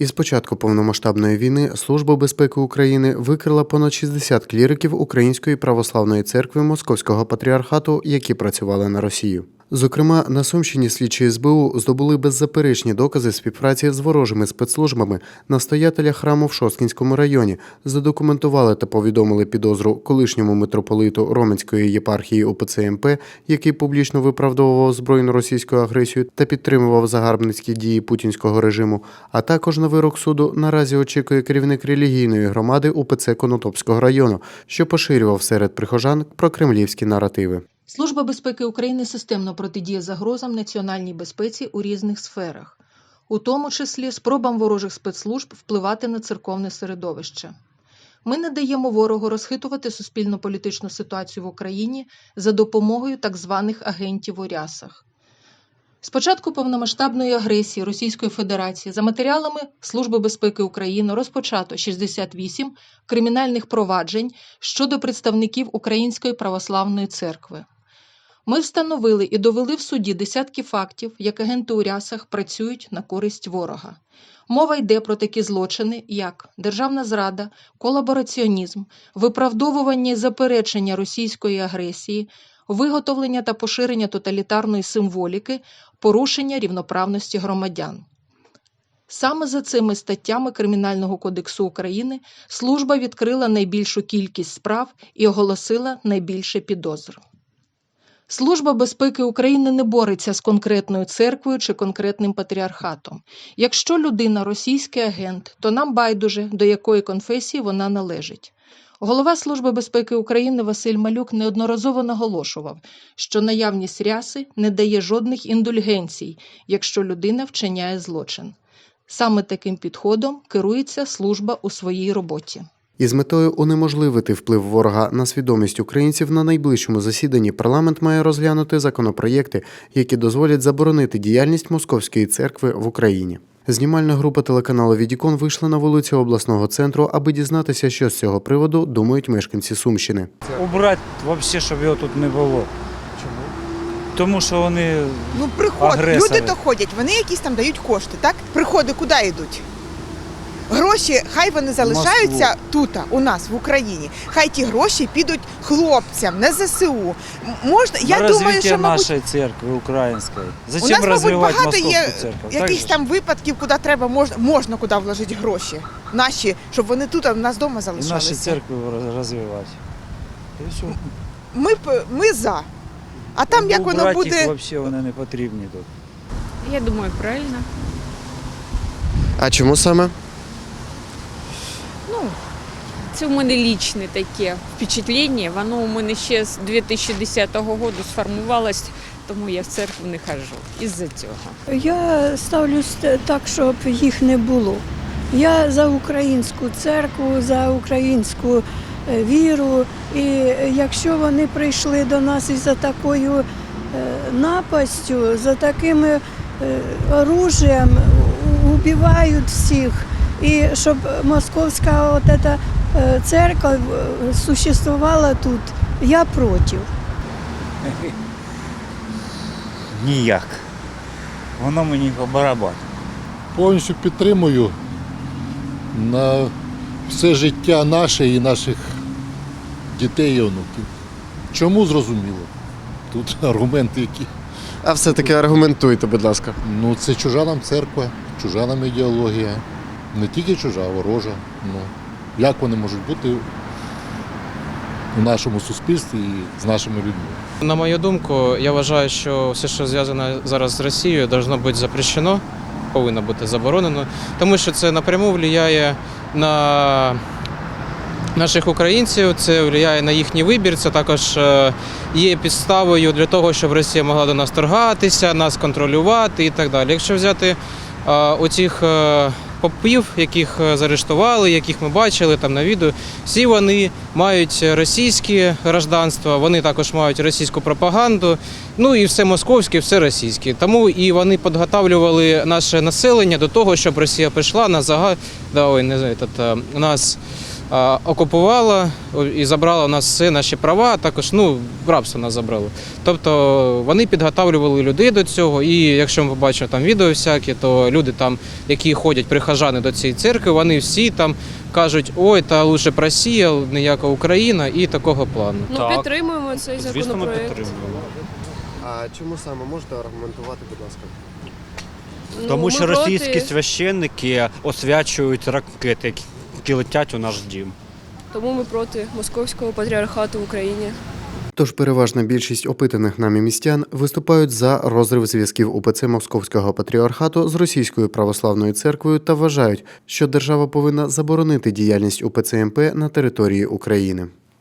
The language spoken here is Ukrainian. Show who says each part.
Speaker 1: Із початку повномасштабної війни Служба безпеки України викрила понад 60 кліриків Української православної церкви Московського патріархату, які працювали на Росію. Зокрема, на Сумщині слідчі СБУ здобули беззаперечні докази співпраці з ворожими спецслужбами настоятеля храму в Шосткінському районі, задокументували та повідомили підозру колишньому митрополиту Роменської єпархії УПЦ МП, який публічно виправдовував збройну російську агресію та підтримував загарбницькі дії путінського режиму. А також на вирок суду наразі очікує керівник релігійної громади УПЦ Конотопського району, що поширював серед прихожан прокремлівські наративи.
Speaker 2: Служба безпеки України системно протидіє загрозам національній безпеці у різних сферах, у тому числі спробам ворожих спецслужб впливати на церковне середовище. Ми не даємо ворогу розхитувати суспільно-політичну ситуацію в Україні за допомогою так званих агентів у рясах. З початку повномасштабної агресії Російської Федерації за матеріалами Служби безпеки України розпочато 68 кримінальних проваджень щодо представників Української православної церкви. Ми встановили і довели в суді десятки фактів, як агенти у рясах працюють на користь ворога. Мова йде про такі злочини, як державна зрада, колабораціонізм, виправдовування і заперечення російської агресії, виготовлення та поширення тоталітарної символіки, порушення рівноправності громадян. Саме за цими статтями Кримінального кодексу України служба відкрила найбільшу кількість справ і оголосила найбільше підозр. Служба безпеки України не бореться з конкретною церквою чи конкретним патріархатом. Якщо людина російський агент, то нам байдуже, до якої конфесії вона належить. Голова Служби безпеки України Василь Малюк неодноразово наголошував, що наявність ряси не дає жодних індульгенцій, якщо людина вчиняє злочин. Саме таким підходом керується служба у своїй роботі.
Speaker 1: Із метою унеможливити вплив ворога на свідомість українців на найближчому засіданні парламент має розглянути законопроєкти, які дозволять заборонити діяльність московської церкви в Україні. Знімальна група телеканалу Відікон вийшла на вулицю обласного центру, аби дізнатися, що з цього приводу думають мешканці Сумщини.
Speaker 3: Убрати взагалі, щоб його тут не було. Чому? Тому що вони
Speaker 4: Ну, приход,
Speaker 3: Агресори.
Speaker 4: люди то ходять, вони якісь там дають кошти, так? Приходи куди йдуть? Гроші, хай вони залишаються тут, у нас в Україні. Хай ті гроші підуть хлопцям на ЗСУ. Можна, я думаю, що мабуть,
Speaker 3: нашої церкви української.
Speaker 4: у
Speaker 3: Зачем
Speaker 4: нас, мабуть, багато є
Speaker 3: церкву?
Speaker 4: Якихось там випадків, куди треба, можна, можна куди вложити гроші. Наші, щоб вони тут у нас вдома
Speaker 3: І наші церкви роз- розвивати. І все.
Speaker 4: Ми, ми за. А там як воно буде.
Speaker 3: взагалі вони не потрібні тут.
Speaker 5: Я думаю, правильно.
Speaker 1: А чому саме?
Speaker 5: Ну, це у мене лічне таке впечатлення. Воно у мене ще з 2010 року сформувалось, тому я в церкву не ходжу із-за цього.
Speaker 6: Я ставлюсь так, щоб їх не було. Я за українську церкву, за українську е, віру. І якщо вони прийшли до нас із за такою е, напастю, за таким е, оружием, убивають всіх. І щоб московська от эта е, церква е, существувала тут, я проти.
Speaker 3: Ніяк. Воно мені по барабану.
Speaker 7: повністю підтримую на все життя наше і наших дітей і онуків. Чому зрозуміло? Тут аргументи які.
Speaker 1: А все-таки аргументуйте, будь ласка.
Speaker 7: Ну, це чужа нам церква, чужа нам ідеологія. Не тільки чужа, а ворожа. Ну, як вони можуть бути у нашому суспільстві і з нашими людьми?
Speaker 8: На мою думку, я вважаю, що все, що зв'язано зараз з Росією, должно бути запрещено, повинно бути заборонено, тому що це напряму впливає на наших українців, це впливає на їхній вибір. Це також е, є підставою для того, щоб Росія могла до нас торгатися, нас контролювати і так далі. Якщо взяти е, оцих е, попів, яких е, заарештували, яких ми бачили там на відео, всі вони мають російське гражданство, вони також мають російську пропаганду. Ну і все московське, все російське. Тому і вони підготавлювали наше населення до того, щоб Росія прийшла на зага... да, ой, не знаю, этот, е, нас окупувала і забрала у нас все наші права, а також ну, рабство нас забрали. Тобто вони підготавлювали людей до цього, і якщо ми побачимо там відео всякі, то люди там, які ходять прихожани до цієї церкви, вони всі там кажуть, ой, та лучше б Росія, ніяка Україна і такого плану.
Speaker 9: Ну,
Speaker 3: Так.
Speaker 9: підтримуємо цей
Speaker 3: Звісно, ми
Speaker 9: законопроект.
Speaker 3: підтримуємо.
Speaker 1: А чому саме можете аргументувати, будь ласка?
Speaker 9: Ну,
Speaker 3: Тому
Speaker 9: ми
Speaker 3: що російські
Speaker 9: проти,
Speaker 3: священники освячують ракети, які летять у наш дім.
Speaker 9: тому ми проти московського патріархату в Україні.
Speaker 1: Тож переважна більшість опитаних нами містян виступають за розрив зв'язків УПЦ Московського патріархату з Російською православною церквою та вважають, що держава повинна заборонити діяльність УПЦ МП на території України.